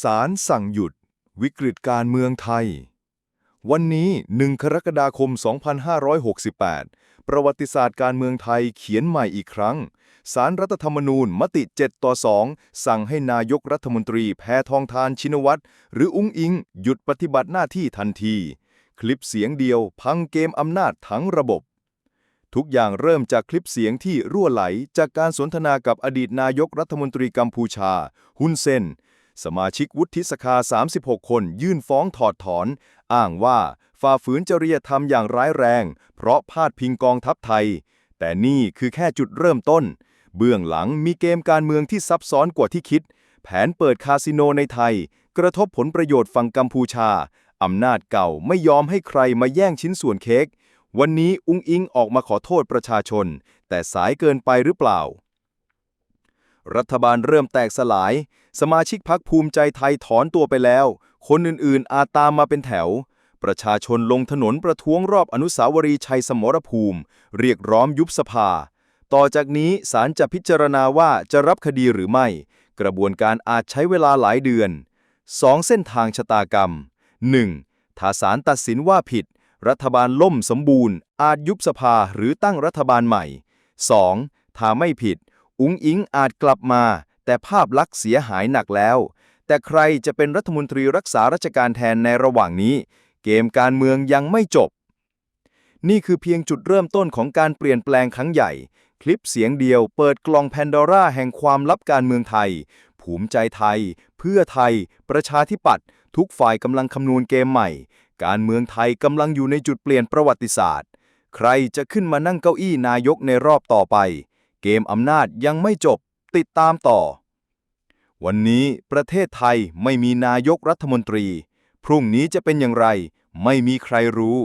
ศาลสั่งหยุด วิกฤตการเมืองไทย วันนี้ 1 กรกฎาคม 2568 ประวัติศาสตร์การเมืองไทยเขียนใหม่อีกครั้งศาลรัฐธรรมนูญมติ 7 ต่อ 2 สั่งให้นายกรัฐมนตรีแพทองทานชินวัตร หรืออุ้งอิง หยุดปฏิบัติหน้าที่ทันที คลิปเสียงเดียว พังเกมอำนาจทั้งระบบทุกอย่างเริ่มจากคลิปเสียงที่รั่วไหล จากการสนทนากับอดีตนายกรัฐมนตรีกัมพูชา ฮุนเซน สมาชิกวุฒิสภา 36 คนยื่นฟ้องถอดถอน อ้างว่าฝ่าฝืนจริยธรรมอย่างร้ายแรง เพราะพาดพิงกองทัพไทย แต่นี่คือแค่จุดเริ่มต้น เบื้องหลังมีเกมการเมืองที่ซับซ้อนกว่าที่คิด แผนเปิดคาสิโนในไทย กระทบผลประโยชน์ฝั่งกัมพูชา อำนาจเก่าไม่ยอมให้ใครมาแย่งชิ้นส่วนเค้กวันนี้อุ้งอิงออกมาขอโทษประชาชน แต่สายเกินไปหรือเปล่า รัฐบาลเริ่มแตกสลาย สมาชิกพักภูมิใจไทยถอนตัวไปแล้ว คนอื่นๆ อาจตามมาเป็นแถว ประชาชนลงถนนประท้วงรอบอนุสาวรีย์ชัยสมรภูมิ เรียกร้องยุบสภา ต่อจากนี้ศาลจะพิจารณาว่าจะรับคดีหรือไม่ กระบวนการอาจใช้เวลาหลายเดือน 2 เส้นทางชะตากรรม 1. ถ้าศาลตัดสินว่าผิด รัฐบาลล่มสมบูรณ์ อาจยุบสภาหรือตั้งรัฐบาลใหม่ 2. ถ้าไม่ผิด อุ้งอิงอาจกลับมา แต่ภาพลักษณ์เสียหายหนักแล้ว แต่ใครจะเป็นรัฐมนตรีรักษาราชการแทนในระหว่างนี้ เกมการเมืองยังไม่จบ นี่คือเพียงจุดเริ่มต้นของการเปลี่ยนแปลงครั้งใหญ่ คลิปเสียงเดียวเปิดกล่องแพนดอร่าแห่งความลับการเมืองไทย ภูมิใจไทย เพื่อไทย ประชาธิปัตย์ทุกฝ่ายกำลังคำนวณเกมใหม่ การเมืองไทยกำลังอยู่ในจุดเปลี่ยนประวัติศาสตร์ ใครจะขึ้นมานั่งเก้าอี้นายกในรอบต่อไป เกมอำนาจยังไม่จบติดตามต่อ วันนี้ประเทศไทยไม่มีนายกรัฐมนตรี พรุ่งนี้จะเป็นอย่างไร ไม่มีใครรู้